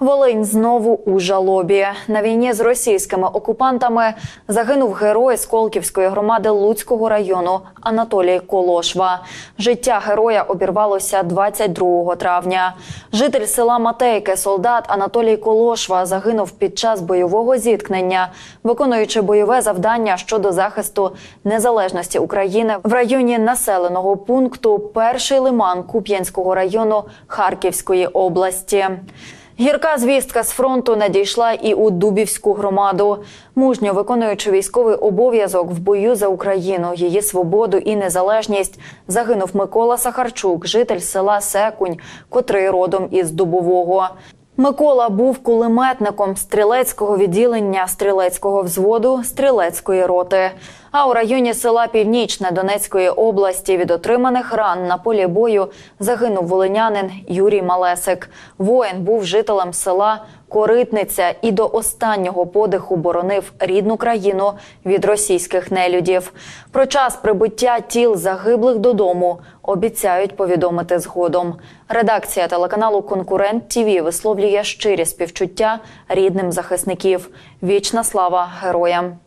Волинь знову у жалобі. На війні з російськими окупантами загинув герой Сколківської громади Луцького району Анатолій Колошва. Життя героя обірвалося 22 травня. Житель села Матейки, солдат Анатолій Колошва загинув під час бойового зіткнення, виконуючи бойове завдання щодо захисту незалежності України в районі населеного пункту Перший лиман Куп'янського району Харківської області. Гірка звістка з фронту надійшла і у Дубівську громаду. Мужньо виконуючи військовий обов'язок в бою за Україну, її свободу і незалежність, загинув Микола Сахарчук, житель села Секунь, котрий родом із Дубового. Микола був кулеметником стрілецького відділення стрілецького взводу стрілецької роти. А у районі села Північне Донецької області від отриманих ран на полі бою загинув волинянин Юрій Малесик. Воїн був жителем села Коритниця і до останнього подиху боронив рідну країну від російських нелюдів. Про час прибуття тіл загиблих додому обіцяють повідомити згодом. Редакція телеканалу Конкурент ТІВІ висловлює щирі співчуття рідним захисників. Вічна слава героям.